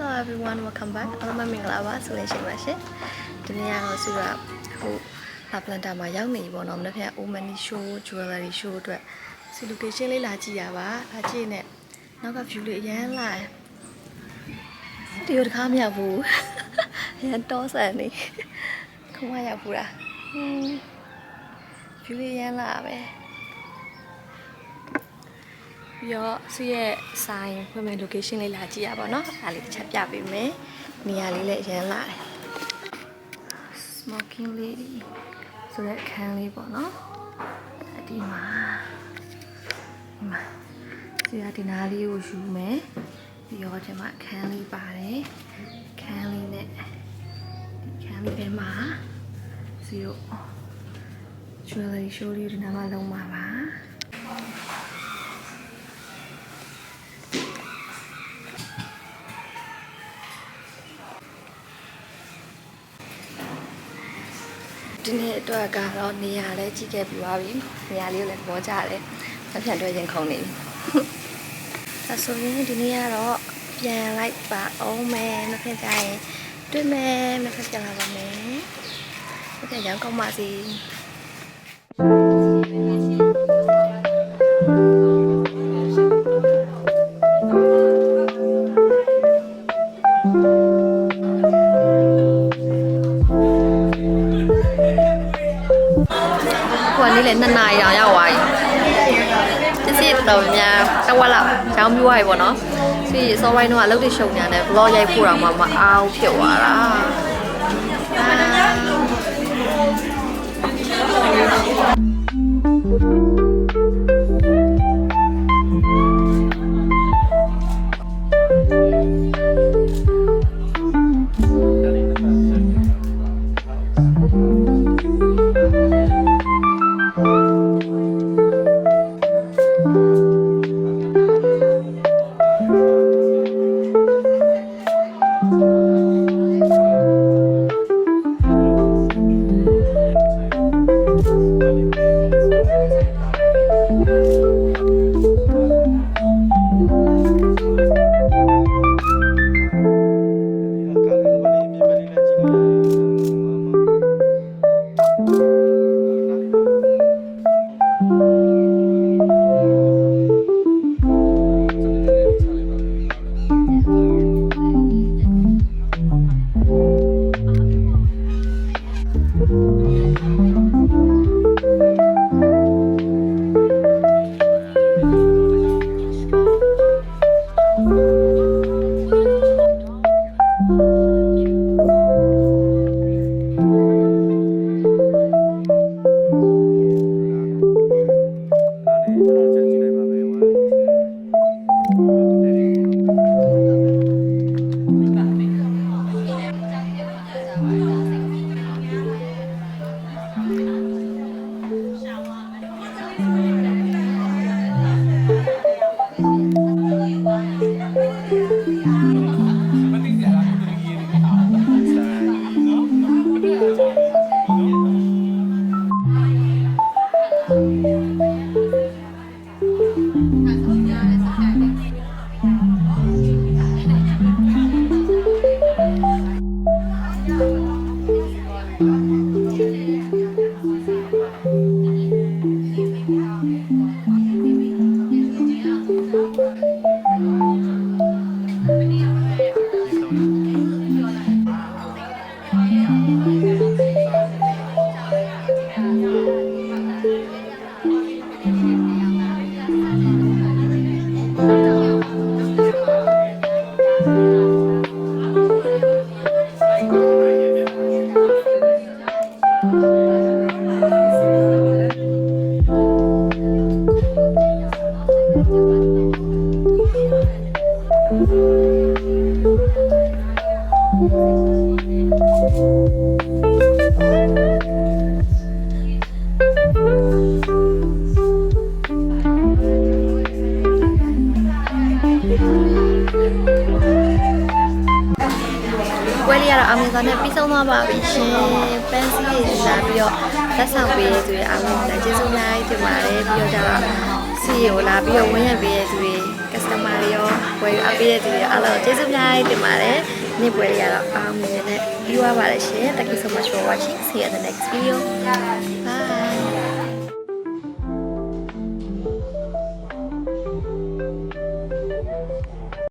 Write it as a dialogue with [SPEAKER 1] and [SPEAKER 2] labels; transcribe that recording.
[SPEAKER 1] Hello everyone welcome back အားလုံးပဲမင်္ဂလာပါဆိုရင်ရှိပါရှင်ဒီနေ့ကတော့ဆိုတော့အခုလာပလန်တာမှာရောက်နေပြီပေါ့နော်မနေ့က Omani show jewelry show အတွက်စီ location လေးလာကြည့်ရပါလာကြည့်နေနောက်က view လေးအရန်လာတယ်ဒီလိုတခါမရောက်ဘူးရန်တော့ဆန်နေခုမှရောက်ဘူးလားဟင်း view လေးရန်လာပဲ ပြီးတော့သူ့ရဲ့ဆိုင်ဖွင့်မဲ့ location လေးလာကြည့်ရပါတော့။အားလေးတစ်ချက်ပြပေးမယ်။နေရာလေးလည်းအရန်လာတယ်။ smoking lady ဆိုတဲ့အခန်းလေးပေါ့နော်။အဒီမှာဒီမှာစီရဒီနာလေးကိုယူမယ်။ပြီးတော့ဒီမှာအခန်းလေးပါတယ်။အခန်းလေးနဲ့ဒီအခန်းလေးထဲမှာစီရော jewelry show လေးဒီနားမှာလုံးပါပါ ဒီနေ့အတွက်ကတော့နေရာလဲကြည့်ခဲ့ပြီးသွားပြီနေရာလေးကိုလည်းသဘောကျတယ်ဆက်ပြန်တွေ့ရင်ခုံနေပြီအဲဆိုရင်ဒီနေ့ကတော့ပြန်လိုက်ပါအောင်မယ်နှစ်ဖက်ကြရင်တွေ့မယ်နှစ်ဖက်ပြန်လာပါမယ်ဟုတ်ကဲ့ရောင်းကောင်းပါစေဟိုက နေ့လေ2နာရီအောင်ရောက်သွားပြီပစ္စည်းတော်များတဝက်လောက်ရောင်းပြီးသွားပြီပေါ့နော်စီစောပိုင်းတော့အလုပ်တွေရှုံညာနဲ့ vlog ရိုက်ဖို့တော့မှမအားဘူးဖြစ်သွားတာ လေးကတော့အောင်မြင်စွာနဲ့ပြီးဆုံးသွားပါပြီရှင်ပန်းစည်းတွေလာပြီးတော့လက်ဆောင်ပေးတဲ့သူတွေအားလုံးလည်းကျေးဇူးများကြီးတင်ပါတယ်ပြီးတော့ကျတော့စီကိုလာပြီးတော့ဝင်းရပေးတဲ့သူတွေကစ customer တွေရောဝယ်ယူအပ်ပေးတဲ့သူတွေရောအားလုံးကျေးဇူးများတင်ပါတယ်နေ့ပွဲလေးကတော့အောင်မြင်တဲ့ပြီးသွားပါလိမ့်ရှင် Thank you so much for watching see you in the next video